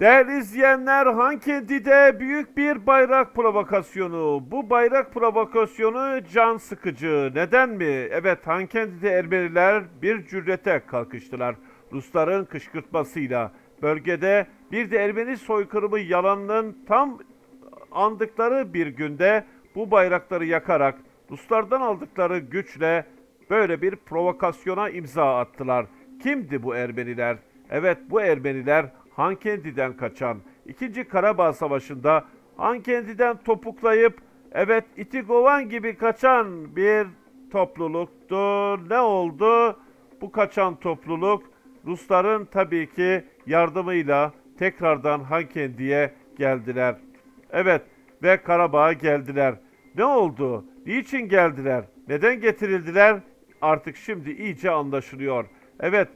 Değerli izleyenler, Hankendi'de büyük bir bayrak provokasyonu. Bu bayrak provokasyonu can sıkıcı. Neden mi? Evet, Hankendi'de Ermeniler bir cürete kalkıştılar. Rusların kışkırtmasıyla. Bölgede bir de Ermeni soykırımı yalanının tam andıkları bir günde bu bayrakları yakarak Ruslardan aldıkları güçle böyle bir provokasyona imza attılar. Kimdi bu Ermeniler? Evet bu Ermeniler Hankendi'den kaçan, 2. Karabağ Savaşı'nda Hankendi'den topuklayıp evet İtigovan gibi kaçan bir topluluktu. Ne oldu? Bu kaçan topluluk Rusların tabii ki yardımıyla tekrardan Hankendi'ye geldiler. Evet ve Karabağ'a geldiler. Ne oldu? Niçin geldiler? Neden getirildiler? Artık şimdi iyice anlaşılıyor. Evet.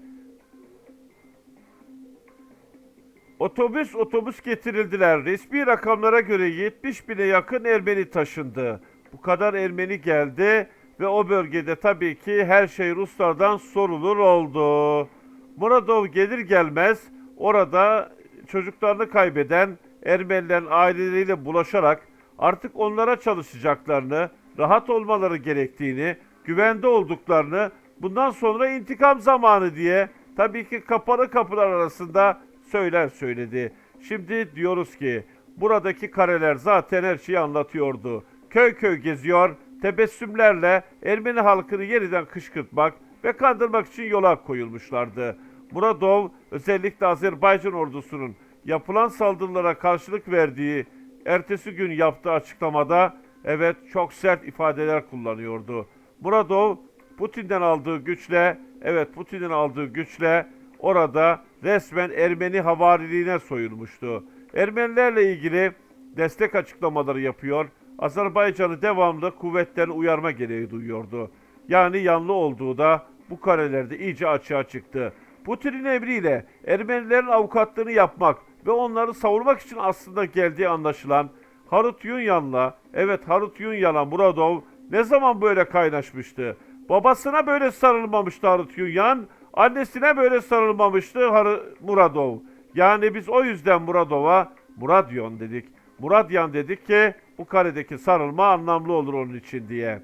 Otobüs otobüs getirildiler. Resmi rakamlara göre 70 bine yakın Ermeni taşındı. Bu kadar Ermeni geldi ve o bölgede tabii ki her şey Ruslardan sorulur oldu. Muradov gelir gelmez orada çocuklarını kaybeden Ermenilerin aileleriyle bulaşarak artık onlara çalışacaklarını, rahat olmaları gerektiğini, güvende olduklarını, bundan sonra intikam zamanı diye tabii ki kapalı kapılar arasında söyler söyledi. Şimdi diyoruz ki buradaki kareler zaten her şeyi anlatıyordu. Köy köy geziyor, tebessümlerle Ermeni halkını yeniden kışkırtmak ve kandırmak için yola koyulmuşlardı. Muradov özellikle Azerbaycan ordusunun yapılan saldırılara karşılık verdiği ertesi gün yaptığı açıklamada evet çok sert ifadeler kullanıyordu. Muradov Putin'den aldığı güçle evet Putin'den aldığı güçle orada resmen Ermeni havariliğine soyulmuştu. Ermenilerle ilgili destek açıklamaları yapıyor. Azerbaycan'ı devamlı kuvvetlerini uyarma gereği duyuyordu. Yani yanlı olduğu da bu karelerde iyice açığa çıktı. Putin'in emriyle Ermenilerin avukatlığını yapmak ve onları savurmak için aslında geldiği anlaşılan Harut Yunyan'la, evet Harut Yunyan'la Muradov ne zaman böyle kaynaşmıştı? Babasına böyle sarılmamıştı Harut Yunyan, annesine böyle sarılmamıştı Har- Muradov. Yani biz o yüzden Muradov'a Muradyon dedik. Muradyan dedik ki bu karedeki sarılma anlamlı olur onun için diye.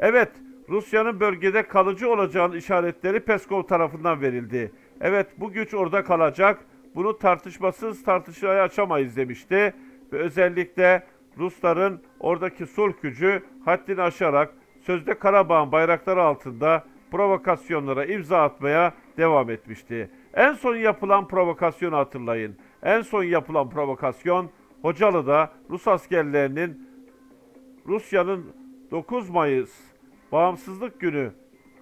Evet, Rusya'nın bölgede kalıcı olacağının işaretleri Peskov tarafından verildi. Evet, bu güç orada kalacak. Bunu tartışmasız tartışmaya açamayız demişti. Ve özellikle Rusların oradaki sulh gücü haddini aşarak sözde Karabağ'ın bayrakları altında provokasyonlara imza atmaya devam etmişti. En son yapılan provokasyonu hatırlayın. En son yapılan provokasyon Hocalı'da Rus askerlerinin Rusya'nın 9 Mayıs Bağımsızlık Günü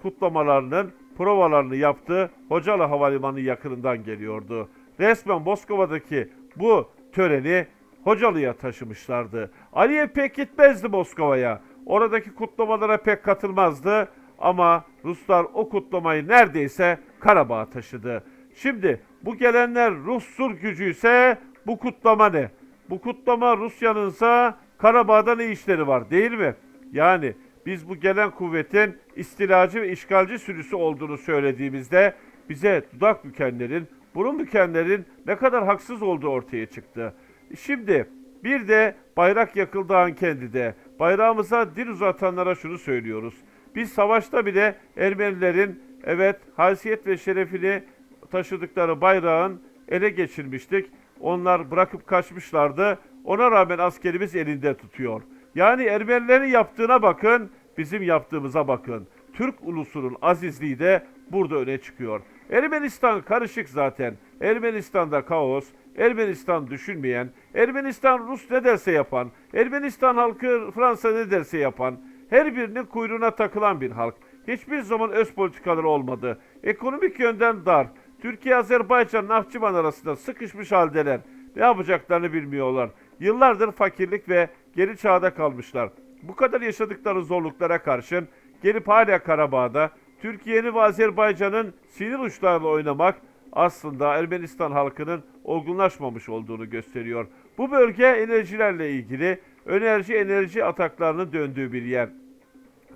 kutlamalarının provalarını yaptığı Hocalı Havalimanı yakınından geliyordu. Resmen Moskova'daki bu töreni Hocalı'ya taşımışlardı. Aliyev pek gitmezdi Moskova'ya. Oradaki kutlamalara pek katılmazdı ama Ruslar o kutlamayı neredeyse Karabağ'a taşıdı. Şimdi bu gelenler Rus sur gücü ise bu kutlama ne? Bu kutlama Rusya'nınsa Karabağ'da ne işleri var değil mi? Yani biz bu gelen kuvvetin istilacı ve işgalci sürüsü olduğunu söylediğimizde bize dudak bükenlerin, burun bükenlerin ne kadar haksız olduğu ortaya çıktı. Şimdi bir de bayrak yakıldı Hankendi'de. Bayrağımıza dil uzatanlara şunu söylüyoruz. Biz savaşta bile Ermenilerin evet haysiyet ve şerefini taşıdıkları bayrağın ele geçirmiştik. Onlar bırakıp kaçmışlardı. Ona rağmen askerimiz elinde tutuyor. Yani Ermenilerin yaptığına bakın, bizim yaptığımıza bakın. Türk ulusunun azizliği de burada öne çıkıyor. Ermenistan karışık zaten. Ermenistan'da kaos, Ermenistan düşünmeyen, Ermenistan Rus ne derse yapan, Ermenistan halkı Fransa ne derse yapan, her birinin kuyruğuna takılan bir halk. Hiçbir zaman öz politikaları olmadı. Ekonomik yönden dar. Türkiye, Azerbaycan, Nahçıvan arasında sıkışmış haldeler. Ne yapacaklarını bilmiyorlar. Yıllardır fakirlik ve geri çağda kalmışlar. Bu kadar yaşadıkları zorluklara karşın gelip hala Karabağ'da Türkiye'nin ve Azerbaycan'ın sinir uçlarıyla oynamak aslında Ermenistan halkının olgunlaşmamış olduğunu gösteriyor. Bu bölge enerjilerle ilgili enerji enerji ataklarının döndüğü bir yer.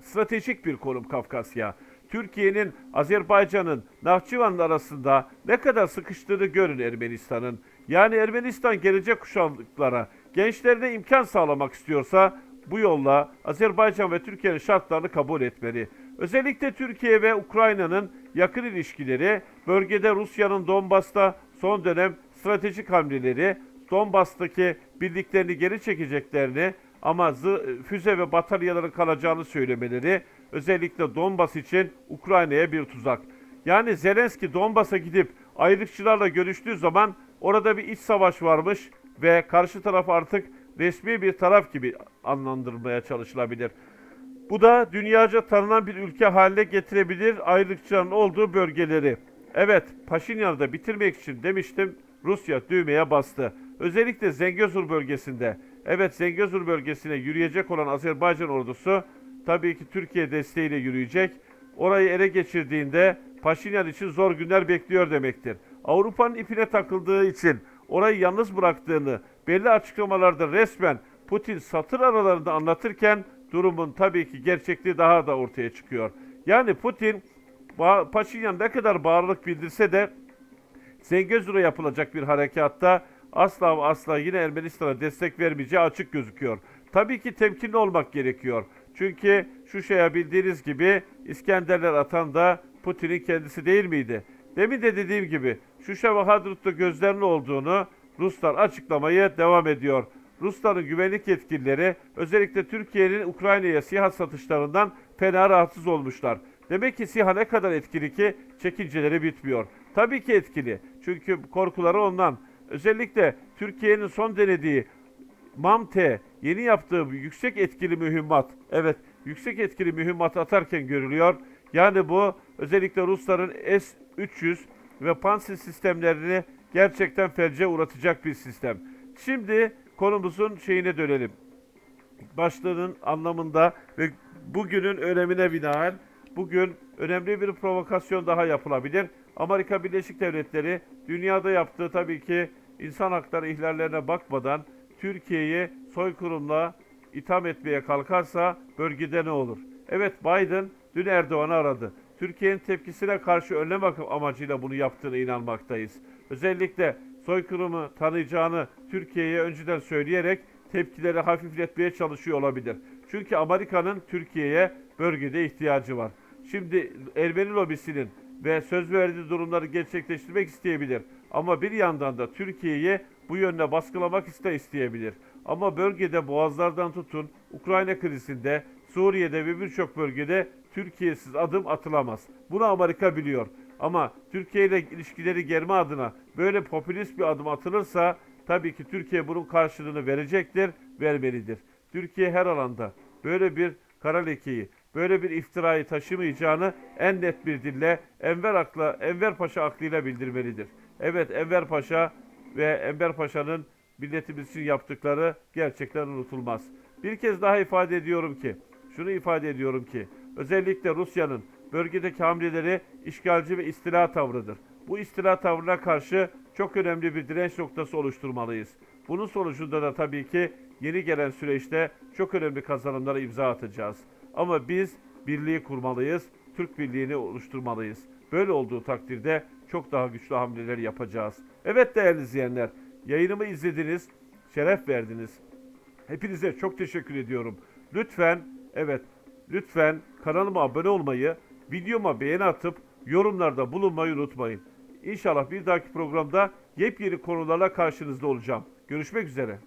Stratejik bir konum Kafkasya. Türkiye'nin Azerbaycan'ın Nahçıvan arasında ne kadar sıkıştığını görün Ermenistan'ın. Yani Ermenistan gelecek kuşaklara gençlerine imkan sağlamak istiyorsa bu yolla Azerbaycan ve Türkiye'nin şartlarını kabul etmeli. Özellikle Türkiye ve Ukrayna'nın yakın ilişkileri, bölgede Rusya'nın Donbas'ta son dönem stratejik hamleleri, Donbas'taki birliklerini geri çekeceklerini ama füze ve bataryaların kalacağını söylemeleri özellikle Donbas için Ukrayna'ya bir tuzak. Yani Zelenski Donbas'a gidip ayrılıkçılarla görüştüğü zaman orada bir iç savaş varmış ve karşı taraf artık resmi bir taraf gibi anlandırmaya çalışılabilir. Bu da dünyaca tanınan bir ülke haline getirebilir ayrılıkçıların olduğu bölgeleri. Evet, Paşinyan'ı da bitirmek için demiştim Rusya düğmeye bastı. Özellikle Zengezur bölgesinde. Evet Zengezur bölgesine yürüyecek olan Azerbaycan ordusu tabii ki Türkiye desteğiyle yürüyecek. Orayı ele geçirdiğinde Paşinyan için zor günler bekliyor demektir. Avrupa'nın ipine takıldığı için orayı yalnız bıraktığını belli açıklamalarda resmen Putin satır aralarında anlatırken durumun tabii ki gerçekliği daha da ortaya çıkıyor. Yani Putin Paşinyan ne kadar bağlılık bildirse de Zengezur'a yapılacak bir harekatta asla asla yine Ermenistan'a destek vermeyeceği açık gözüküyor. Tabii ki temkinli olmak gerekiyor. Çünkü şu şeye bildiğiniz gibi İskenderler atan da Putin'in kendisi değil miydi? Demin de dediğim gibi Şuşa ve Hadrut'ta gözlerinin olduğunu Ruslar açıklamaya devam ediyor. Rusların güvenlik yetkilileri özellikle Türkiye'nin Ukrayna'ya SİHA satışlarından fena rahatsız olmuşlar. Demek ki SİHA ne kadar etkili ki çekinceleri bitmiyor. Tabii ki etkili. Çünkü korkuları ondan. Özellikle Türkiye'nin son denediği MAMTE yeni yaptığı yüksek etkili mühimmat. Evet, yüksek etkili mühimmat atarken görülüyor. Yani bu özellikle Rusların S-300 ve Pantsir sistemlerini gerçekten felce uğratacak bir sistem. Şimdi konumuzun şeyine dönelim. Başlığının anlamında ve bugünün önemine binaen bugün önemli bir provokasyon daha yapılabilir. Amerika Birleşik Devletleri dünyada yaptığı tabii ki insan hakları ihlallerine bakmadan Türkiye'yi soykırımla itham etmeye kalkarsa bölgede ne olur? Evet Biden dün Erdoğan'ı aradı. Türkiye'nin tepkisine karşı önlemek amacıyla bunu yaptığına inanmaktayız. Özellikle soykırımı tanıyacağını Türkiye'ye önceden söyleyerek tepkileri hafifletmeye çalışıyor olabilir. Çünkü Amerika'nın Türkiye'ye bölgede ihtiyacı var. Şimdi Ermeni lobisinin ve söz verdiği durumları gerçekleştirmek isteyebilir. Ama bir yandan da Türkiye'yi bu yönde baskılamak iste isteyebilir. Ama bölgede boğazlardan tutun, Ukrayna krizinde, Suriye'de ve birçok bölgede Türkiye'siz adım atılamaz. Bunu Amerika biliyor. Ama Türkiye ile ilişkileri germe adına böyle popülist bir adım atılırsa tabii ki Türkiye bunun karşılığını verecektir, vermelidir. Türkiye her alanda böyle bir kara lekeyi, böyle bir iftirayı taşımayacağını en net bir dille Enver akla, Enver Paşa aklıyla bildirmelidir. Evet Enver Paşa ve Enver Paşa'nın milletimiz için yaptıkları gerçekten unutulmaz. Bir kez daha ifade ediyorum ki, şunu ifade ediyorum ki, özellikle Rusya'nın bölgedeki hamleleri işgalci ve istila tavrıdır. Bu istila tavrına karşı çok önemli bir direnç noktası oluşturmalıyız. Bunun sonucunda da tabii ki yeni gelen süreçte çok önemli kazanımlara imza atacağız. Ama biz birliği kurmalıyız, Türk birliğini oluşturmalıyız. Böyle olduğu takdirde çok daha güçlü hamleler yapacağız. Evet değerli izleyenler, yayınımı izlediniz, şeref verdiniz. Hepinize çok teşekkür ediyorum. Lütfen, evet, lütfen kanalıma abone olmayı, videoma beğeni atıp yorumlarda bulunmayı unutmayın. İnşallah bir dahaki programda yepyeni konularla karşınızda olacağım. Görüşmek üzere.